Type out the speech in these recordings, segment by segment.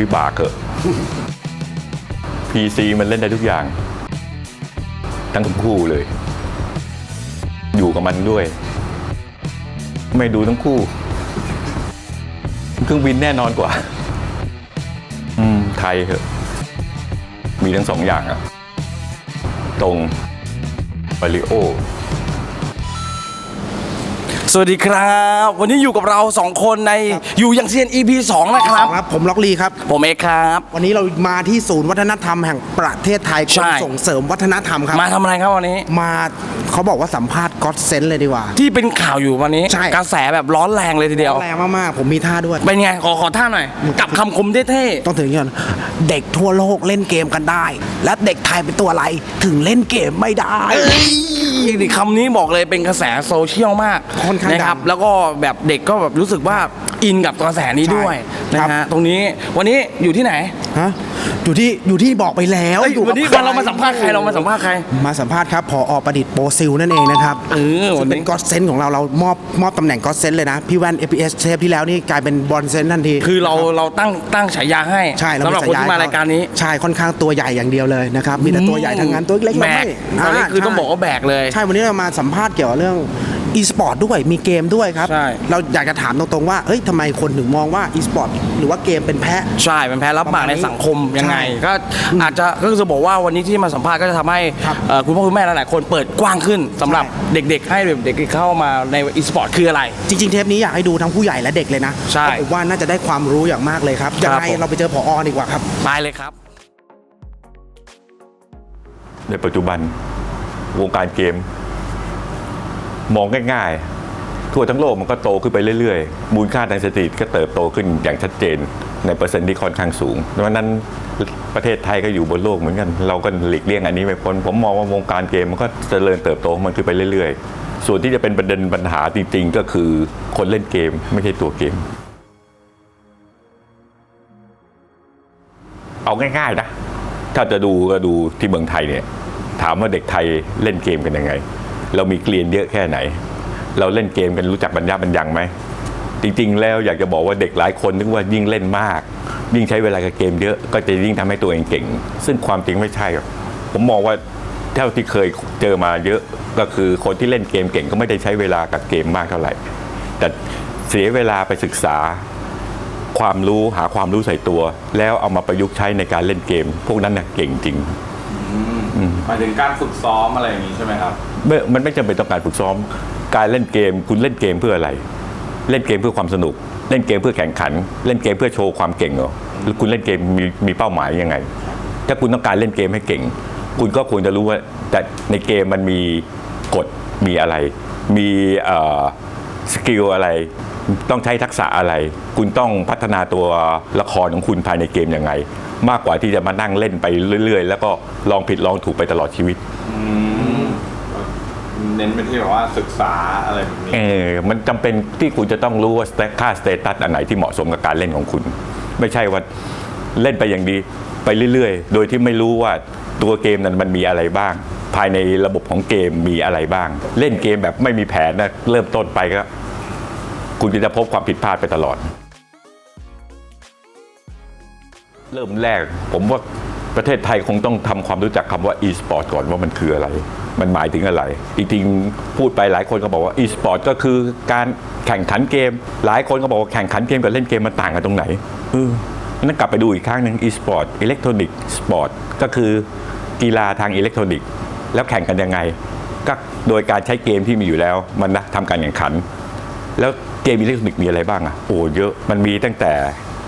วิบากเถอะ PC มันเล่นได้ทุกอย่าง ทั้งคู่เลย อยู่กับมันด้วย ไม่ดูทั้งคู่ เครื่องบินแน่นอนกว่า อืม ไทยเถอะ มีทั้งสองอย่างอะตรงมาริโอ สวัสดีครับ วันนี้อยู่กับเราสองคนในอยู่อย่างเซียน EP 2 นะครับ ครับผมล็อกลีครับ ผมเอกครับ วันนี้เรามาที่ศูนย์วัฒนธรรมแห่งประเทศไทยกใช่รมส่งเสริมวัฒนธรรมครับ มาทำอะไรครับวันนี้ มาเขาบอกว่าสัมภาษณ์ก็อดเซนเลยดีกว่า ที่เป็นข่าวอยู่วันนี้ใช่กระแสแบบร้อนแรงเลยทีเดียวแรงมากๆผมมีท่าด้วย เป็นไงขอขอท่าหน่อย กับคำคมเท่ต้องถึงอย่างนั้นเด็กทั่วโลกเล่นเกมกันได้ และเด็กไทยเป็นตัวอะไรถึงเล่นเกมไม่ได้ๆเอ้ยนี่คำนี้บอกเลยเป็นกระแสโซเชียลมากค่อนข้างนะครับดังแล้วก็แบบเด็กก็แบบรู้สึกว่าอินกับกระแสนี้ด้วยใช่นะครับฮะตรงนี้วันนี้อยู่ที่ไหนฮะอยู่ที่อยู่ที่บอกไปแล้วเอ้ยอยู่กับวันนี้ใคเรามาสัมภาษณ์ใครเรามาสัมภาษณ์ใคร มาสัมภาษณ์ครับพออประดิษฐ์โปรซิลนั่นเองนะครับเออวันนี้ ซึ่งเป็นก็อดเซนของเราเรามอบมอบตำแหน่งก็อดเซนเลยนะ พี่แว่น FPS เทปที่แล้วนี่กลายเป็นบอลเซนทันทีคือเราเราตั้งตั้งฉายาให้ใช่สำหรับคนที่มารายการนี้ใช่ค่อนข้างตัวใหญ่อย่างเดียวเลยนะครับมีแต่ตัวใหญ่ทั้งนั้นตัวเล็กๆแบเรากไม่ตอนนี้คือต้องใช่บอกว่าแบกเลย ใช่วันนี้เรามาสัมภาษณ์เกี่ยวกับเรื่อง e-sport ด้วยมีเกมด้วยครับ ใช่ เราอยากจะถามตรงๆว่าเอ้ยทำไมคนถึงมองว่า e-sport หรือว่าเกมเป็นแพะ ใช่เป็นแพ้รับปากในสังคมยังไงใช่ก็อาจจะก็คือจะบอกว่าวันนี้ที่มาสัมภาษณ์ก็จะทำให้ครับเอ่อคุณพ่อคุณแม่หลายๆคนเปิดกว้างขึ้นสำหรับใช่ เด็กๆ ให้เด็กๆเข้ามาในอีสปอร์ตคืออะไร จริงๆ เทปนี้อยากให้ดูทั้งผู้ใหญ่และเด็กเลยนะใช่เพราะผมว่าน่าจะได้ความรู้อย่างมากเลยครับยังไงผม เราไปเจอผอดีกว่าครับ ไปเลยครับ ในปัจจุบันวงการเกม มองง่ายๆ ทั่วทั้งโลกมันก็โตขึ้นไปเรื่อยๆ มูลค่าทางเศรษฐกิจก็เติบโตขึ้นอย่างชัดเจน ในเปอร์เซ็นต์ที่ค่อนข้างสูงดังนั้นประเทศไทยก็อยู่บนโลกเหมือนกัน เราก็หลีกเลี่ยงอันนี้ไม่พ้นผมมองว่าวงการเกมมันก็เจริญเติบโตมันขึ้นไปเรื่อยๆ ส่วนที่จะเป็นประเด็นปัญหาจริงๆ ก็คือคนเล่นเกมไม่ใช่ตัวเกม เอาง่ายๆนะถ้าจะดูก็ดูที่เมืองไทยเนี่ยถามว่าเด็กไทยเล่นเกมกันยังไง เรามีเกลียนเยอะแค่ไหน เราเล่นเกมกันรู้จักบรรยาบรรยังไหมจริงๆ แล้วอยากจะบอกว่าเด็กหลายคนนึกว่ายิ่งเล่นมาก ยิ่งใช้เวลากับเกมเยอะก็จะยิ่งทำให้ตัวเองเก่ง ซึ่งความจริงไม่ใช่หรอกผมมองว่าเท่าที่เคยเจอมาเยอะก็คือคนที่เล่นเกมเก่งก็ไม่ได้ใช้เวลากับเกมมากเท่าไหร่ แต่เสียเวลาไปศึกษาความรู้หาความรู้ใส่ตัว แล้วเอามาประยุกต์ใช้ในการเล่นเกม พวกนั้นน่ะเก่งจริง หมายถึงการฝึกซ้อมอะไรอย่างนี้ใช่ไหมครับ ไม่มันไม่จำเป็นต้องการฝึกซ้อม การเล่นเกมคุณเล่นเกมเพื่ออะไร เล่นเกมเพื่อความสนุก เล่นเกมเพื่อแข่งขัน เล่นเกมเพื่อโชว์ความเก่งเหรอหรือคุณเล่นเกมมีมีเป้าหมายยังไง ถ้าคุณต้องการเล่นเกมให้เก่ง คุณก็ควรจะรู้ว่าแต่ในเกมมันมีกฎมีอะไร มีสกิลอะไร ต้องใช้ทักษะอะไร คุณต้องพัฒนาตัวละครของคุณภายในเกมยังไง มากกว่าที่จะมานั่งเล่นไปเรื่อย ๆ แล้วก็ลองผิดลองถูกไปตลอดชีวิต เน้นไปที่แบบว่าศึกษาอะไรแบบนี้ เออมันจำเป็นที่คุณจะต้องรู้ว่าค่าสเตตัสอันไหนที่เหมาะสมกับการเล่นของคุณ ไม่ใช่ว่าเล่นไปอย่างดีไปเรื่อย ๆ โดยที่ไม่รู้ว่าตัวเกมนั้นมันมีอะไรบ้าง ภายในระบบของเกมมีอะไรบ้าง เล่นเกมแบบไม่มีแผนนะเริ่มต้นไปก็ คุณก็จะพบความผิดพลาดไปตลอด เริ่มแรก ผมว่าประเทศไทยคงต้องทำความรู้จักคำว่า e-sport ก่อนว่ามันคืออะไร มันหมายถึงอะไร จริงๆ พูดไปหลายคนก็บอกว่า e-sport ก็คือการแข่งขันเกม หลายคนก็บอกว่าแข่งขันเกมกับเล่นเกมมันต่างกันตรงไหนเออนั่นกลับไปดูอีกครั้งหนึ่ง e-sport electronic sport ก็คือกีฬาทางอิเล็กทรอนิกส์แล้วแข่งกันยังไง ก็โดยการใช้เกมที่มีอยู่แล้วมันนะทำการแข่งขัน แล้วเกมอิเล็กทรอนิกส์มีอะไรบ้างอะโอ้เยอะมันมีตั้งแต่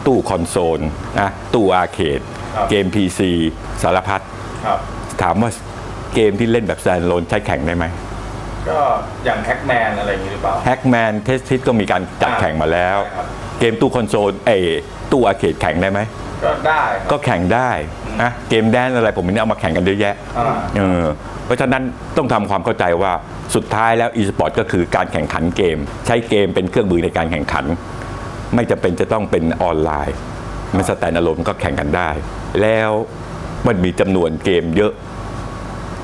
ตู้คอนโซลนะตู้อาร์เคดครับเกม PC สารพัดครับถามว่าเกมที่เล่นแบบแซนโลนใช้แข่งได้ไหมก็อย่างแพ็กแมนอะไรอย่างนี้หรือเปล่าแฮกแมนเทสทิสก็มีการจัดแข่งมาแล้วใช่ครับเกมตู้คอนโซลเอยตู้อาร์เคดแข่งได้ไหมก็ได้ครับก็แข่งได้นะเกมแดนอะไรผมนี่เอามาแข่งกันเยอะแยะอ่าเออเพราะฉะนั้นต้องทำความเข้าใจว่าสุดท้ายแล้ว e-sport ก็คือการแข่งขันเกม ใช้เกมเป็นเครื่องมือในการแข่งขัน ไม่จำเป็นจะต้องเป็นออนไลน์ มันสแตนด์อะโลนก็แข่งกันได้ แล้วมันมีจำนวนเกมเยอะ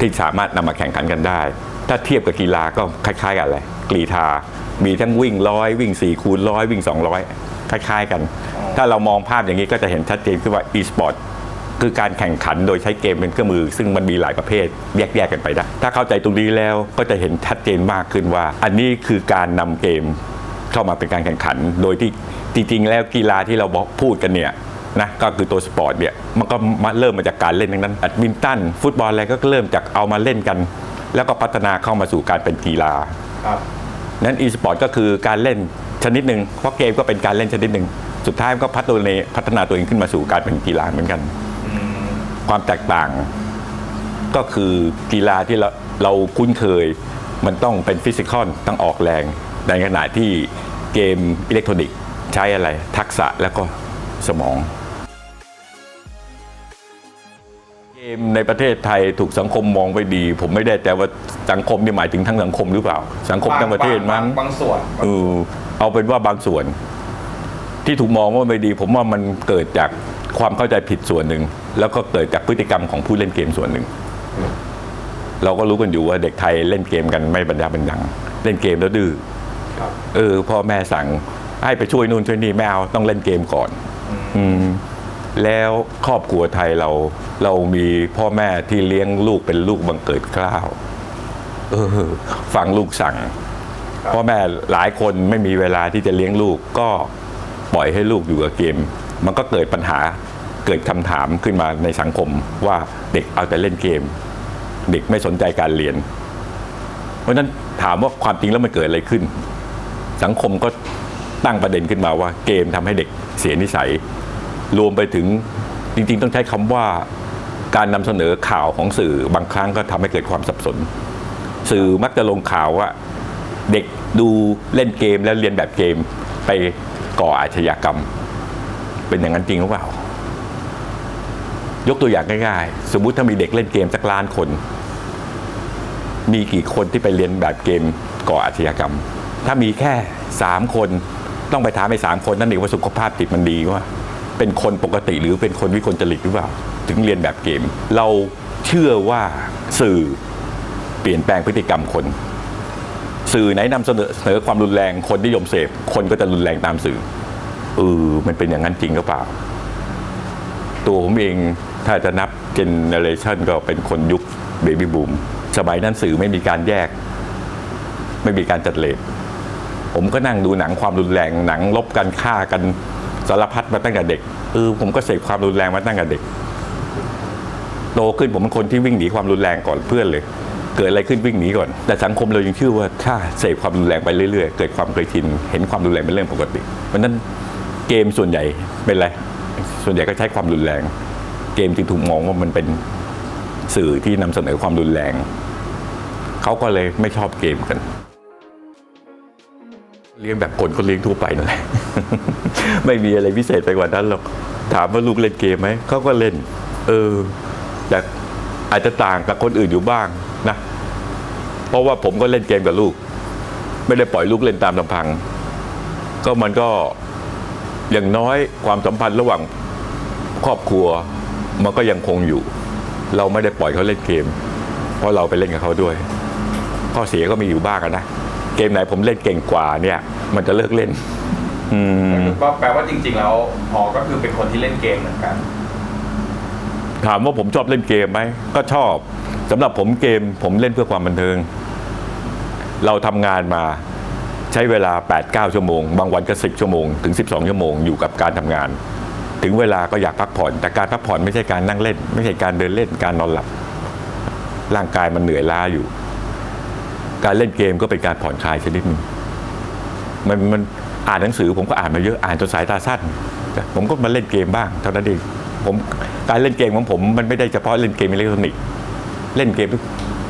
ที่สามารถนำมาแข่งขันกันได้ ถ้าเทียบกับกีฬาก็คล้ายๆกันเลยกรีธา มีทั้งวิ่งร้อยวิ่ง4คูณร้อยวิ่ง 200 คล้ายๆกัน ถ้าเรามองภาพอย่างนี้ก็จะเห็นชัดเจนขึ้นว่า e-sport คือการแข่งขันโดยใช้เกมเป็นเครื่องมือ ซึ่งมันมีหลายประเภทแยกๆกันไปได้ถ้าเข้าใจตรงนี้แล้วก็จะเห็นชัดเจนมากขึ้นว่า อันนี้คือการนำเกมเข้ามาเป็นการแข่งขัน โดยที่ จริงๆ แล้วกีฬาที่เราบอกพูดกันเนี่ยนะก็คือตัวสปอร์ตเนี่ยมันก็มาเริ่มมาจากการเล่นทั้งนั้นแบดมินตันฟุตบอลอะไรก็เริ่มจากเอามาเล่นกัน แล้วก็พัฒนาเข้ามาสู่การเป็นกีฬาครับนั้น e-sport ก็คือการเล่นชนิดหนึ่งเพราะเกมก็เป็นการเล่นชนิดหนึ่งสุดท้ายมันก็พัฒนาพัฒนาตัวเองขึ้นมาสู่การเป็นกีฬาเหมือนกัน ความแตกต่าง ก็คือกีฬาที่เราเราคุ้นเคย มันต้องเป็นฟิสิกอลต้องออกแรงในขณะที่เกมอิเล็กทรอนิกส์ ใช้อะไรทักษะแล้วก็สมอง เกมในประเทศไทยถูกสังคมมองไปดี ผมไม่ได้แต่ว่าสังคมนี่หมายถึงทั้งสังคมหรือเปล่า สังคมทั้งประเทศมั้งบางบางส่วนเออเอาเป็นว่าบางส่วน ที่ถูกมองว่าไม่ดี ผมว่ามันเกิดจากความเข้าใจผิดส่วนหนึ่ง แล้วก็เกิดจากพฤติกรรมของผู้เล่นเกมส่วนหนึ่ง เราก็รู้กันอยู่ว่าเด็กไทยเล่นเกมกันไม่บรรยาบรรยัง เล่นเกมแล้วดื้อครับเออพ่อแม่สั่ง ให้ไปช่วยนู่นช่วยนี่ไม่เอาต้องเล่นเกมก่อน อืมแล้วครอบครัวไทยเรา เรามีพ่อแม่ที่เลี้ยงลูกเป็นลูกบังเกิดเกล้าวเออฟังลูกสั่งพ่อแม่หลายคนไม่มีเวลาที่จะเลี้ยงลูกก็ปล่อยให้ลูกอยู่กับเกม มันก็เกิดปัญหาเกิดคำถามขึ้นมาในสังคมว่าเด็กเอาแต่เล่นเกม เด็กไม่สนใจการเรียน เพราะฉะนั้นถามว่าความจริงแล้วมันเกิดอะไรขึ้น สังคมก็ ตั้งประเด็นขึ้นมาว่าเกมทำให้เด็กเสียนิสัย รวมไปถึงจริงๆ ต้องใช้คำว่าการนำเสนอข่าวของสื่อบางครั้งก็ทำให้เกิดความสับสน สื่อมักจะลงข่าวว่า เด็กดูเล่นเกมแล้วเรียนแบบเกมไปก่ออาชญากรรม เป็นอย่างนั้นจริงหรือเปล่า ยกตัวอย่างง่ายๆ สมมุติถ้ามีเด็กเล่นเกมสักล้านคน มีกี่คนที่ไปเรียนแบบเกมก่ออาชญากรรม ถ้ามีแค่สามคน ต้องไปถามไอ้สามคนนั่นเองว่าสุขภาพจิตมันดีว่า เป็นคนปกติหรือเป็นคนวิกลจริตหรือเปล่า ถึงเรียนแบบเกม เราเชื่อว่าสื่อเปลี่ยนแปลงพฤติกรรมคน สื่อไหนนำเสนอเสนอความรุนแรงคนนิยมเสพ คนก็จะรุนแรงตามสื่อเออมันเป็นอย่างนั้นจริงหรือเปล่า ตัวผมเองถ้าจะนับเจเนเรชันก็เป็นคนยุคเบบี้บูมสมัยนั้นสื่อไม่มีการแยก ไม่มีการจัดเลท ผมก็นั่งดูหนังความรุนแรงหนังลบกันฆ่ากันสารพัดมาตั้งแต่เด็กเออผมก็เสพความรุนแรงมาตั้งแต่เด็กโตขึ้นผมเป็นคนที่วิ่งหนีความรุนแรงก่อนเพื่อนเลย เกิดอะไรขึ้นวิ่งหนีก่อน แต่สังคมเรายังเชื่อว่าถ้าเสพความรุนแรงไปเรื่อยๆ เกิดความเคยชินเห็นความรุนแรงเป็นเรื่องปกติเพราะนั้นเกมส่วนใหญ่เป็นไรส่วนใหญ่ก็ใช้ความรุนแรง เกมจึงถูกมองว่ามันเป็นสื่อที่นำเสนอความรุนแรง เขาก็เลยไม่ชอบเกมกัน เลี้ยงแบบคนก็เลี้ยงทั่วไปนั่นแหละไม่มีอะไรพิเศษไปกว่านั้นหรอกถามว่าลูกเล่นเกมไหมเขาก็เล่น เออ แต่อาจจะต่างกับคนอื่นอยู่บ้างนะเพราะว่าผมก็เล่นเกมกับลูก ไม่ได้ปล่อยลูกเล่นตามลำพัง ก็มันก็อย่างน้อยความสัมพันธ์ระหว่างครอบครัว มันก็ยังคงอยู่ เราไม่ได้ปล่อยเขาเล่นเกม เพราะเราไปเล่นกับเขาด้วย ข้อเสียก็มีอยู่บ้างนะ เกมไหนผมเล่นเก่งกว่าเนี่ย มันจะเลิกเล่น อืมก็แปลว่าจริง ๆ แล้วพอก็คือเป็นคนที่เล่นเกมเหมือนกัน ถามว่าผมชอบเล่นเกมไหมก็ชอบสำหรับผมเกมผมเล่นเพื่อความบันเทิง เราทำงานมาใช้เวลา 8-9 ชั่วโมง บางวันก็ 10 ชั่วโมง ถึง 12 ชั่วโมงอยู่กับการทำงาน ถึงเวลาก็อยากพักผ่อน แต่การพักผ่อนไม่ใช่การนั่งเล่น ไม่ใช่การเดินเล่นการนอนหลับ ร่างกายมันเหนื่อยล้าอยู่ การเล่นเกมก็เป็นการผ่อนคลายชนิดหนึ่งมันมันอ่านหนังสือผมก็อ่านมาเยอะอ่านจนสายตาสั้น ผมก็มาเล่นเกมบ้างเท่านั้นเองผมการเล่นเกมของผมมันไม่ได้เฉพาะเล่นเกมอิเล็กทรอนิกส์เล่นเกม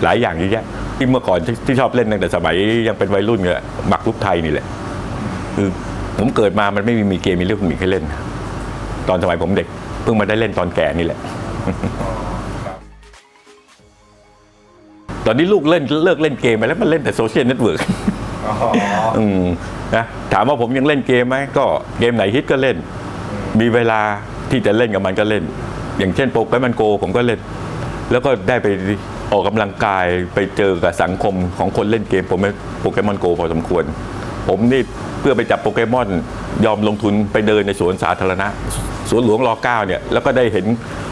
หลายอย่างเยอะแยะที่เมื่อก่อนที่ชอบเล่นตั้งแต่สมัยยังเป็นวัยรุ่นเนี่ยหมักลุกไทยนี่แหละคือผมเกิดมามันไม่มีมีเกมอิเล็กทรอนิกส์ให้เล่น ตอนสมัยผมเด็ก เพิ่งมาได้เล่นตอนแก่นี่แหละ ตอนนี้ลูกเล่นเลิกเล่นเกมไปแล้วมันเล่นแต่โซเชียลเน็ตเวิร์กอ๋ออืมนะถามว่าผมยังเล่นเกมไหมก็เกมไหนฮิตก็เล่น มีเวลาที่จะเล่นกับมันก็เล่น อย่างเช่นโปเกมอนโกผมก็เล่น แล้วก็ได้ไปออกกำลังกายไปเจอกับสังคมของคนเล่นเกมผมเป็นโปเกมอนโกพอสมควร ผมนี่เพื่อไปจับโปเกมอนยอมลงทุนไปเดินในสวนสาธารณะ สวนหลวงรอเก้าเนี่ยแล้วก็ได้เห็น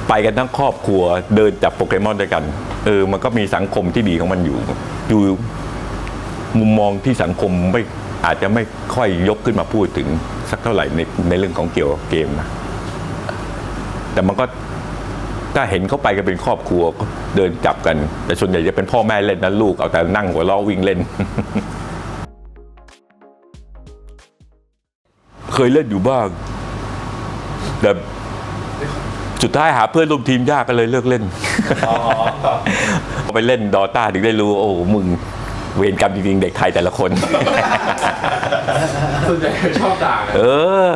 ไปกันทั้งครอบครัวเดินจับโปเกมอนด้วยกันเออมันก็มีสังคมที่ดีของมันอยู่ อยู่มุมมองที่สังคมไม่อาจจะไม่ค่อยยกขึ้นมาพูดถึงสักเท่าไหร่ในในเรื่องของเกี่ยวกับเกมนะแต่มันก็ถ้าเห็นเขาไปกันเป็นครอบครัวก็เดินจับกัน แต่ส่วนใหญ่จะเป็นพ่อแม่เล่นนะลูกเอาแต่นั่งหัวเราะวิ่งเล่น เคยเล่นอยู่บ้าง แต่สุดท้ายหาเพื่อนร่วมทีมยากก็เลยเลิกเล่นอ๋อพอไปเล่นดอต้าถึงได้รู้ โอ้โหมึงเวรกรรมจริงๆเด็กไทยแต่ละคน ส่วนใหญ่ชอบด่ากันเออ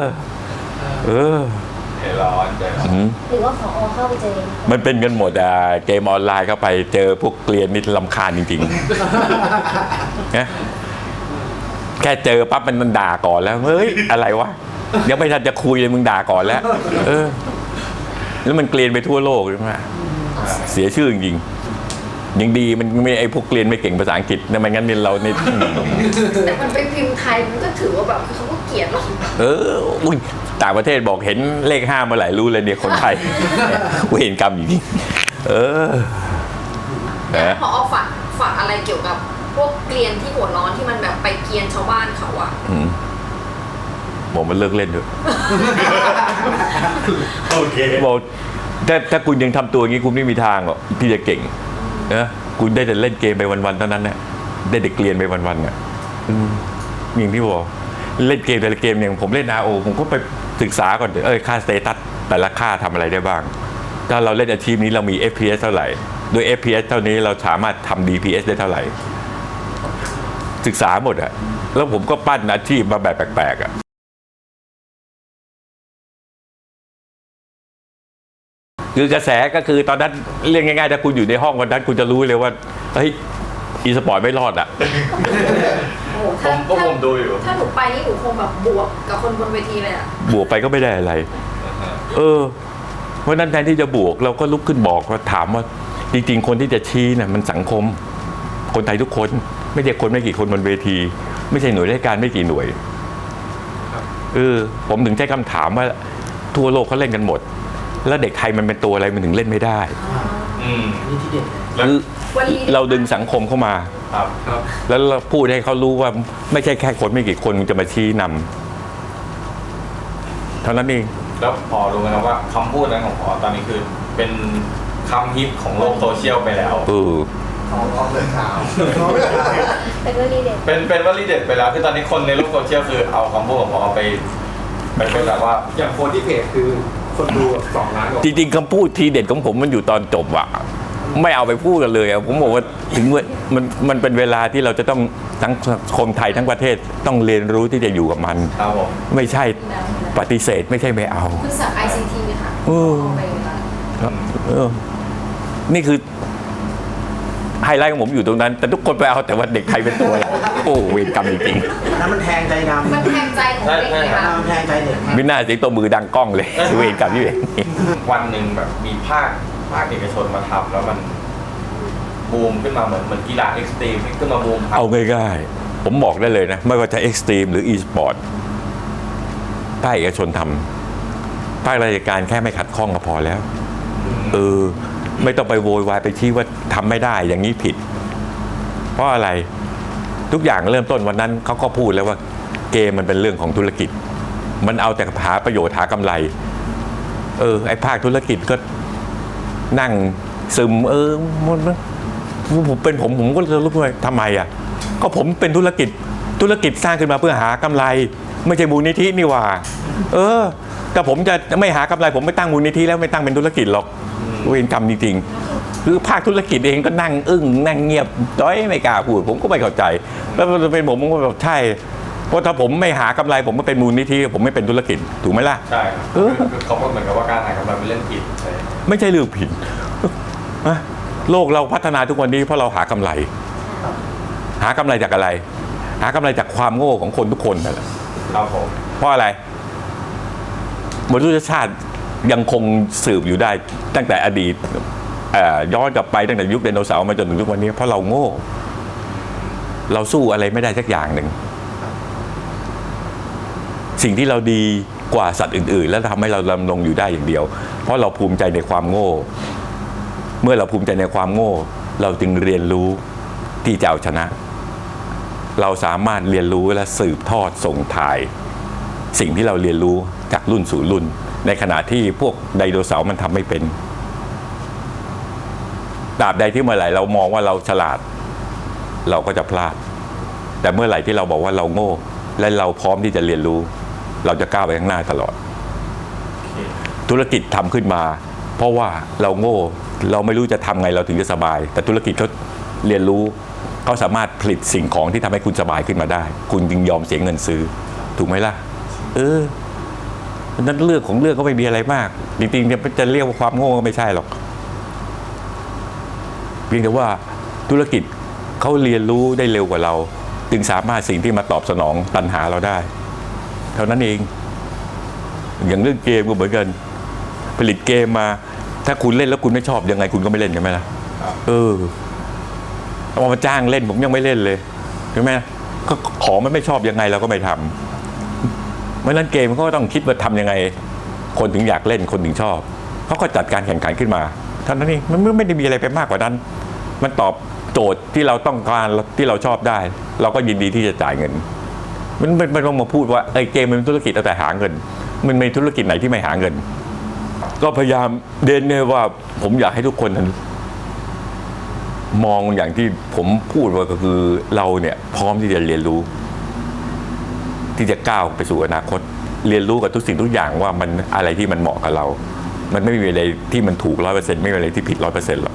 เออใจร้อนใจร้อน หรือว่าขอเข้าไปเจอเองมันเป็นกันหมดอะเกมออนไลน์เข้าไปเจอพวกเกลียนนี่ลำคาญจริงๆนะ แค่เจอปั๊บมันด่าก่อนแล้วเฮ้ยอะไรวะยังไม่ทันจะคุยเลยมึงด่าก่อนแล้ว เออ แล้วมันเกลียนไปทั่วโลกใช่ไหมเสียชื่อจริงๆยังดีมันไม่ไอ้พวกเกลียนไม่เก่งภาษาอังกฤษนะไม่งั้นเนี่ยเราในแต่มันไปพิมพ์ไทยมันก็ถือว่าแบบเขาก็เกลียดเราเอออุ้ยต่างประเทศบอกเห็นเลขห้าเมื่อไหร่รู้เลยเนี่ยคนไทยเวรกรรมจริงๆเออนะพอฝากฝากอะไรเกี่ยวกับ พวกเกลียนที่หัวร้อนที่มันแบบไปเกลียนชาวบ้านเขาอะอืมบอกมันเลิกเล่นเถอะโอเคบอกถ้าถ้าคุณยังทำตัวอย่างนี้คุณไม่มีทางหรอกที่จะเก่งนะคุณได้แต่เล่นเกมไปวันๆเท่านั้นนะได้แต่เกลียนไปวันๆเนี่ยอืมอย่างที่บอกเล่นเกมแต่ละเกมอย่างผมเล่น RO ผมก็ไปศึกษาก่อนเออค่าสเตตัสแต่ละค่าทำอะไรได้บ้าง ถ้าเราเล่นอาชีพนี้เรามี FPS เท่าไหร่ด้วย FPS เท่านี้เราสามารถทำ DPS ได้เท่าไหร่ ศึกษาหมดอะแล้วผมก็ปั้นอาชีพมาแบบแปลกๆอะคือกระแสก็คือตอนนั้นเรียกง่ายๆถ้าคุณอยู่ในห้องวันนั้นคุณจะรู้เลยว่าเฮ้ยอีสปอร์ตไม่รอดอะ โอ้โหผถ้ามก็ผมดูอยู่ ถ้าหนูไปนี่หนูคงแบบบวกกับคนบนเวทีเลยอะบวกไปก็ไม่ได้อะไร เออ เพราะฉะนั้นแทนที่จะบวกเราก็ลุกขึ้นบอกว่าถามว่า จริงๆ คนที่จะชี้น่ะมันสังคม คนไทยทุกคน ไม่ใช่คนไม่กี่คนบนเวที ไม่ใช่หน่วยราชการไม่กี่หน่วยเออผมถึงใช้คำถามว่าทั่วโลกเขาเล่นกันหมด แล้วเด็กไทยมันเป็นตัวอะไรมันถึงเล่นไม่ได้อืมคือวันนี้เราดึงสังคมเข้ามาครับครับแล้วเราพูดให้เขารู้ว่าไม่ใช่แค่คนไม่กี่คนจะมาชี้นำเท่านั้นเองแล้วพอรู้ไหมครับว่าคำพูดนั้นของพอตอนนี้คือเป็นคำฮิตของโลกโซเชียลไปแล้ว เออเป็นเรื่องนี้เด็ดเป็นเป็นวลีเด็ดไปแล้วคือตอนนี้คนในโลกโซเชียลคือเอาคำพูดของพอไปไปเป็นแบบว่าอย่างโพสต์ที่เพจคือคนดูแบบสองล้านกว่าจริงๆคำพูดทีเด็ดของผมมันอยู่ตอนจบอะไม่เอาไปพูดกันเลยอะผมบอกว่าถึงเวมันมันเป็นเวลาที่เราจะต้องทั้งคนไทยทั้งประเทศต้องเรียนรู้ที่จะอยู่กับมันครับผมไม่ใช่ปฏิเสธไม่ใช่ไม่เอาคุณสัก ICT ค่ะเออเอาไปแล้วเออนี่คือ ไฮไลท์ของผมอยู่ตรงนั้น แต่ทุกคนไปเอาแต่ว่าเด็กไทยเป็นตัวอะไรโอ้เวรกรรมจริงแล้วมันแทงใจดำมันแทงใจของเด็กเลยค่ะมันแทงใจเด็กๆมิน่าเสียงตัวมือดังกล้องเลยเวรกรรมที่เวรวันหนึ่งแบบมีภาคภาคเอกชนมาทำแล้วมันบูมขึ้นมาเหมือนเหมือนกีฬาเอ็กซ์ตรีมขึ้นมาบูมครับเอาง่ายๆ ผมบอกได้เลยนะ ไม่ว่าจะเอ็กซ์ตรีมหรืออีสปอร์ตภาคเอกชนทำภาคราชการแค่ไม่ขัดข้องก็พอแล้ว เออ ไม่ต้องไปโวยวายไปชี้ว่าทำไม่ได้อย่างนี้ผิด เพราะอะไรทุกอย่างเริ่มต้นวันนั้นเขาก็พูดแล้วว่าเกมมันเป็นเรื่องของธุรกิจ มันเอาแต่หาประโยชน์หากำไร เออ ไอ้ภาคธุรกิจก็นั่งซึมเออมันผมเป็นผมผมก็จะรู้ว่าทำไมอะ ก็ผมเป็นธุรกิจธุรกิจสร้างขึ้นมาเพื่อหากำไร ไม่ใช่มูลนิธินี่หว่า เออ แต่ผมจะไม่หากำไร ผมไม่ตั้งมูลนิธิแล้วไม่ตั้งเป็นธุรกิจหรอก เวรกรรมจริงๆคือภาคธุรกิจเองก็นั่งอึ้งนั่งเงียบด้อยไม่กล้าพูด ผมก็ไม่เข้าใจ แล้วมันเป็นผมผมก็แบบใช่เพราะถ้าผมไม่หากำไรผมไม่เป็นมูลนิธิผมไม่เป็นธุรกิจถูกไหมล่ะใช่ครับเออคือเขาก็เหมือนกับว่าการหากำไรเป็นเรื่องผิดเลยไม่ใช่เรื่องผิดนะโลกเราพัฒนาทุกวันนี้เพราะเราหากำไร หากำไรจากอะไร หากำไรจากความโง่ของคนทุกคนนั่นแหละครับผมเพราะอะไรมนุษยชาติ ยังคงสืบอยู่ได้ตั้งแต่อดีตย้อนกลับไปตั้งแต่ยุคไดโนเสาร์มาจนถึงทุกวันนี้เพราะเราโง่ เราสู้อะไรไม่ได้สักอย่างหนึ่ง สิ่งที่เราดีกว่าสัตว์อื่น ๆ แล้วทำให้เราดำรงอยู่ได้อย่างเดียว เพราะเราภูมิใจในความโง่ เมื่อเราภูมิใจในความโง่ เราจึงเรียนรู้ที่จะเอาชนะ เราสามารถเรียนรู้และสืบทอดส่งถ่าย สิ่งที่เราเรียนรู้จากรุ่นสู่รุ่น ในขณะที่พวกไดโนเสาร์มันทำไม่เป็นตราบใดที่เมื่อไหร่เรามองว่าเราฉลาด เราก็จะพลาด แต่เมื่อไหร่ที่เราบอกว่าเราโง่ และเราพร้อมที่จะเรียนรู้ เราจะก้าวไปข้างหน้าตลอด ธุรกิจทำขึ้นมา เพราะว่าเราโง่ เราไม่รู้จะทำไงเราถึงจะสบาย แต่ธุรกิจเขาเรียนรู้เขาสามารถผลิตสิ่งของที่ทำให้คุณสบายขึ้นมาได้ คุณจึงยอมเสียเงินซื้อ ถูกไหมล่ะ เออ เพราะนั้นเรื่องของเรื่องก็ไม่มีอะไรมาก จริงๆเนี่ยจะเรียกว่าความโง่ก็ไม่ใช่หรอก เพียงแต่ว่าธุรกิจเขาเรียนรู้ได้เร็วกว่าเรา จึงสามารถสิ่งที่มาตอบสนองตัณหาเราได้ เท่านั้นเอง อย่างเรื่องเกมก็เหมือนกันผลิตเกมมา ถ้าคุณเล่นแล้วคุณไม่ชอบยังไงคุณก็ไม่เล่นใช่ไหมล่ะเออเอามาจ้างเล่นผมยังไม่เล่นเลยใช่ไหมก็ของมันไม่ชอบยังไงเราก็ไม่ทำ เพราะนั้นเกมเขาก็ต้องคิดว่าทำยังไง คนถึงอยากเล่นคนถึงชอบเขาก็จัดการแข่งขันขึ้นมาเท่านั้นเองมันไม่ได้มีอะไรไปมากกว่านั้น มันตอบโจทย์ที่เราต้องการที่เราชอบได้ เราก็ยินดีที่จะจ่ายเงิน มันมันมันต้องมาพูดว่าไอ้เกมมันเป็นธุรกิจเอาแต่หาเงิน มันมีธุรกิจไหนที่ไม่หาเงิน ก็พยายามเด่นเนี่ยว่าผมอยากให้ทุกคนนั้นมองอย่างที่ผมพูดว่าก็คือเราเนี่ยพร้อมที่จะเรียนรู้ ที่จะก้าวไปสู่อนาคต เรียนรู้กับทุกสิ่งทุกอย่างว่ามันอะไรที่มันเหมาะกับเรา มันไม่มีอะไรที่มันถูกร้อยเปอร์เซ็นต์ไม่มีอะไรที่ผิดร้อยเปอร์เซ็นต์หรอก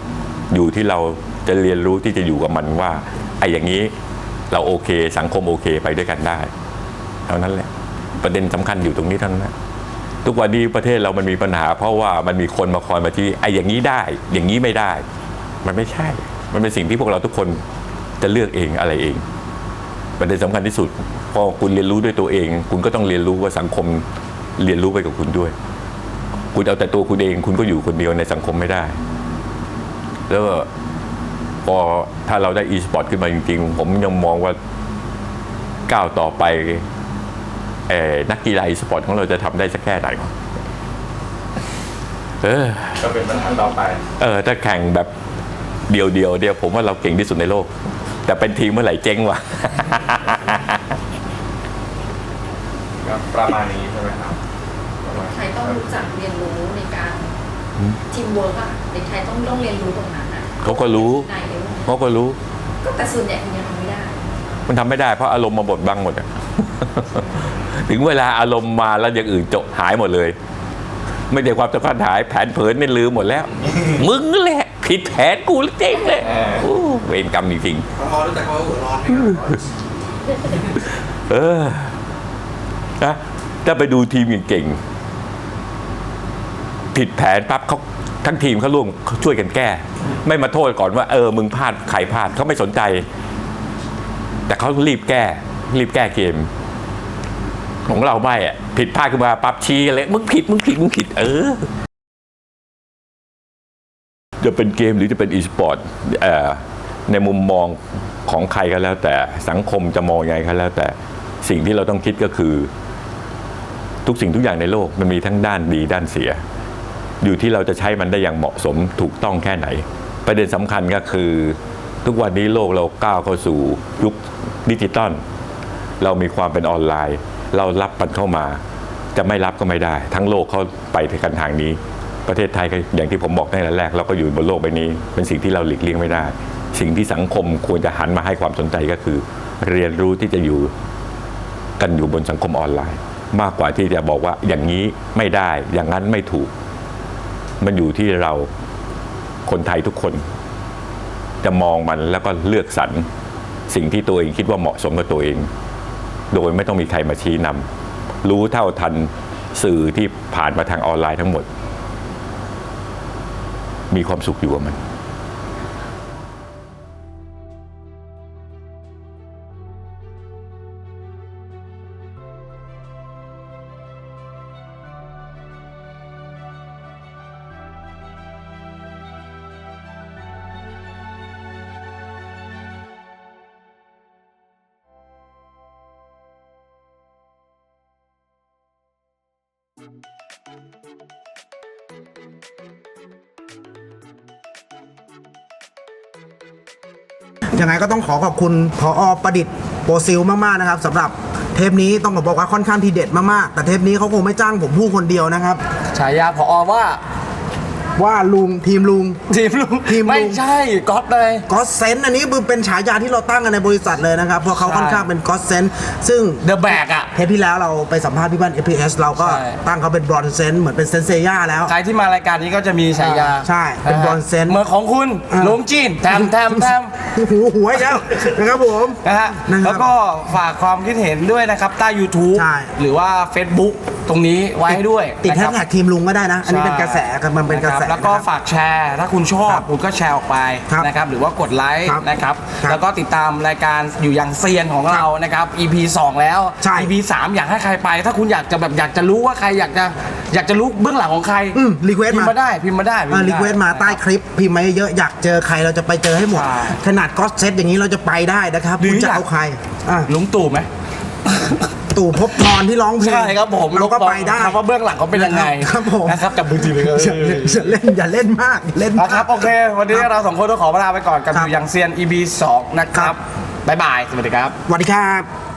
อยู่ที่เราจะเรียนรู้ที่จะอยู่กับมันว่าไอ้อย่างนี้เราโอเค สังคมโอเคไปด้วยกันได้ เท่านั้นแหละ ประเด็นสำคัญอยู่ตรงนี้เท่านั้นทุกวันนี้ประเทศเรามันมีปัญหา เพราะว่ามันมีคนมาคอยมาที่ไอ้อย่างนี้ได้ อย่างนี้ไม่ได้ มันไม่ใช่ มันเป็นสิ่งที่พวกเราทุกคนจะเลือกเองอะไรเองประเด็นสำคัญที่สุด พอคุณเรียนรู้ด้วยตัวเอง คุณก็ต้องเรียนรู้ว่าสังคมเรียนรู้ไปกับคุณด้วย คุณเอาแต่ตัวคุณเองคุณก็อยู่คนเดียวในสังคมไม่ได้ แล้วก็พอถ้าเราได้ e-sport ขึ้นมาจริง ๆ ผมยังมองว่าก้าวต่อไปเอ่อนักกีฬา e-sport ของเราจะทำได้สักแค่ไหนวะเออก็เป็นบรรทัดต่อไป เออ ถ้าแข่งแบบเดียวๆเดียวผมว่าเราเก่งที่สุดในโลก แต่เป็นทีมเมื่อไหร่เจ๊งวะ ก็ ประมาณนี้ใช่ไหมครับประมาณ ไทยต้องรู้จักเรียนรู้ในการทีมเวิร์กอะเด็กไทยต้องต้องเรียนรู้ตรงนั้นอะเขาก็รู้ในเรื่องเขาก็รู้ ก็แต่ส่วนใหญ่คุณยังทำไม่ได้มันทำไม่ได้เพราะอารมณ์มาบดบังหมดอะ ถึงเวลาอารมณ์มาแล้วอย่างอื่นจบหายหมดเลย ไม่ได้ความสำคัญหายแผนเผินนี่ลืมหมดแล้ว มึงแหละผิดแผนกูแล้วเจ๊งเลยโอ้เวรกรรมจริงพอรู้จักว่าหัวร้อนไหมครับๆเออ นะถ้าไปดูทีมเก่งๆผิดแผนปั๊บเขาทั้งทีมเขาร่วมช่วยกันแก้ ไม่มาโทษก่อนว่าเออมึงพลาดใครพลาดเขาไม่สนใจ แต่เขารีบแก้ รีบแก้เกม ของเราไม่อะผิดพลาดขึ้นมาปั๊บชี้เลยมึงผิดมึงผิดมึงผิด เออ จะเป็นเกมหรือจะเป็นอีสปอร์ตในมุมมองของใครก็แล้ว แต่สังคมจะมองยังไงก็แล้ว แต่สิ่งที่เราต้องคิดก็คือ ทุกสิ่งทุกอย่างในโลกมันมีทั้งด้านดีด้านเสีย อยู่ที่เราจะใช้มันได้อย่างเหมาะสมถูกต้องแค่ไหน ประเด็นสำคัญก็คือ ทุกวันนี้โลกเราก้าวเข้าสู่ยุคดิจิตอลเรามีความเป็นออนไลน์ เรารับมันเข้ามา จะไม่รับก็ไม่ได้ ทั้งโลกเขาไปกันทางนี้ ประเทศไทยอย่างที่ผมบอกตั้งแต่แรกเราก็อยู่บนโลกใบนี้ เป็นสิ่งที่เราหลีกเลี่ยงไม่ได้ สิ่งที่สังคมควรจะหันมาให้ความสนใจก็คือ เรียนรู้ที่จะอยู่กันอยู่บนสังคมออนไลน์ มากกว่าที่จะบอกว่าอย่างนี้ไม่ได้ อย่างนั้นไม่ถูก มันอยู่ที่เราคนไทยทุกคน จะมองมันแล้วก็เลือกสรรสิ่งที่ตัวเองคิดว่าเหมาะสมกับตัวเอง โดยไม่ต้องมีใครมาชี้นำรู้เท่าทันสื่อที่ผ่านมาทางออนไลน์ทั้งหมด มีความสุขอยู่กับมัน ขอขอบคุณพออประดิษฐ์โปรซิลมากๆนะครับสำหรับเทปนี้ต้องบอกว่าค่อนข้างทีเด็ดมากๆ แต่เทปนี้เขาคงไม่จ้างผมพูดคนเดียวนะครับ ฉายาพอว่า ว่าลุงทีมลุง ทีมลุงทีมลุง ไม่ใช่ก๊อตเลย ก็เซนอันนี้คือเป็นฉายาที่เราตั้งกันในบริษัทเลยนะครับ เพราะเขาใช่ค่อนข้างเป็นก็เซนซึ่ง The Bag อะ เทปที่แล้วเราไปสัมภาษณ์พี่บ้าน FPS เราก็ใช่ ตั้งเขาเป็นบรอนเซนเหมือนเป็นเซนเซย่าแล้ว ใครที่มารายการนี้ก็จะมีฉายาใช่เป็นะฮะ Bronze Sense เหมือนของคุณอ่าลุงจีนแทมแทมแทมหูหัวอีกแล้วนะครับผม นะฮะนะครับแล้วก็ฝากความคิดเห็นด้วยนะครับใต้ YouTube ใช่ หรือว่า Facebook ตรงนี้ไว้ให้ด้วยติดแฮนะชคแท็รับกทีมลุงก็ได้นะ อันนี้เป็นกระแสกันมันเป็นกระแสคบแล้วก็นะครับฝากแชร์ ถ้าคุณชอบครับคุณก็แชร์ออกไปครับนะครับหรือว่ากดไลค์ครับนะครับ ครับแล้วก็ติดตามรายการอยู่อย่างเซียนของเรานะครับ EP 2 แล้ว ใช่ EP 3 อยากให้ใครไป ถ้าคุณอยากจะแบบอยากจะรู้ว่าใครอยากจะอยากจะรู้เบื้องหลังของใครอืม request พิมพ์มามา ได้พิมพ์มาได้พิมพ์มาได้ รีเควสมาใต้คลิปพิมพ์มาเยอะๆอยากเจอใครเราจะไปเจอให้หมด ใช่ขนาดก็เซตอย่างนี้เราจะไปได้นะครับหรือคุณจะอยาก เอาใครอะลุงตู่ไหม ตู่ภพบทรที่ร้องเพลงใช่ครับผมเราก็ไปได้ครับว่าเบื้องหลังเขาเป็นยังไงครับผมนะครับจับมือทีเลยครับอย่าอย่าเล่นอย่าเล่นมากอย่าเล่นนะมากครับโอเค วันนี้เราสองคนต้องขอลาไปก่อนกับครัอบยู่อย่างเซียน EP 2 นะครับบ๊ายบายสวัสดีครับสวัสดีครับ